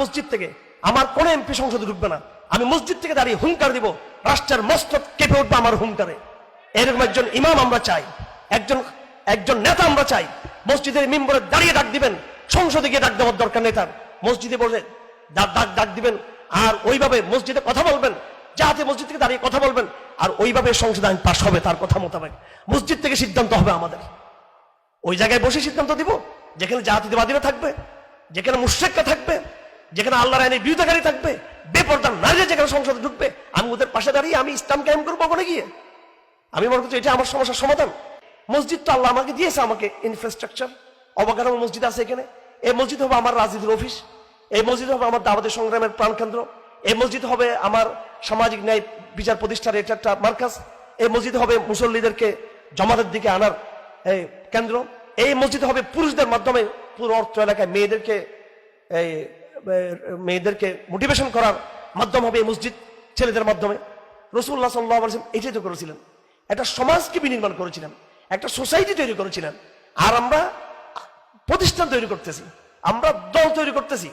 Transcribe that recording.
মসজিদ থেকে। আমার কোন এমপি সংসদে ঢুকবে না। আমি মসজিদ থেকে দাঁড়িয়ে হুঙ্কার দিব, রাষ্ট্রের মস্তক কেঁপে উঠবে আমার হুঙ্কারে। এরকম একজন ইমাম আমরা চাই, একজন একজন নেতা আমরা চাই। মসজিদের মেম্বরে দাঁড়িয়ে ডাক দিবেন, সংসদে গিয়ে ডাক দেওয়ার দরকার নেই তার। মসজিদে বসে ডাক ডাক দিবেন, আর ওইভাবে মসজিদে কথা বলবেন যাতে মসজিদ থেকে দাঁড়িয়ে কথা বলবেন, আর ওইভাবে সংসদ আইন পাশ হবে তার কথা মোতাবেক। মসজিদ থেকে সিদ্ধান্ত হবে আমাদের। ওই জায়গায় বসে সিদ্ধান্ত দিব, যেখানে জাতিবাদীরা থাকবে, যেখানে মুশ্রেকরা থাকবে যেখানে আল্লাহর আইনের বিরোধীকারী থাকবে, বেপরদার নারীরা যেখানে সংসদে ঢুকবে, আমি ওদের পাশে দাঁড়িয়ে আমি ইসলাম কায়েম করব ওখানে গিয়ে? আমি মনে করছি এটা আমার সমস্যার সমাধান। মসজিদ তো আল্লাহ আমাকে দিয়েছে আমাকে ইনফ্রাস্ট্রাকচার অবকাঠামো মসজিদ আছে এখানে। এই মসজিদ হবে আমার রাজনীতির অফিস এই মসজিদ হবে আমার দাবাদের সংগ্রামের প্রাণকেন্দ্র এই মসজিদ হবে আমার সামাজিক ন্যায় বিচার প্রতিষ্ঠার এটা একটা মার্কাজ। এই মসজিদ হবে মুসল্লিদেরকে জমাতের দিকে আনার, এই, কেন্দ্র। এই মসজিদ হবে পুরুষদের মাধ্যমে পুরো অর্থ এলাকায় মেয়েদেরকে, এই মেয়েদেরকে মোটিভেশন করার মাধ্যম হবে এই মসজিদ ছেলেদের মাধ্যমে। রসুল্লাহ সাল্লাহ বলেছেন এটাই তো করেছিলেন। একটা সমাজকে বিনির্মাণ করেছিলেন, একটা সোসাইটি তৈরি করেছিলেন। আর আমরা প্রতিষ্ঠান তৈরি করতেছি, আমরা দল তৈরি করতেছি।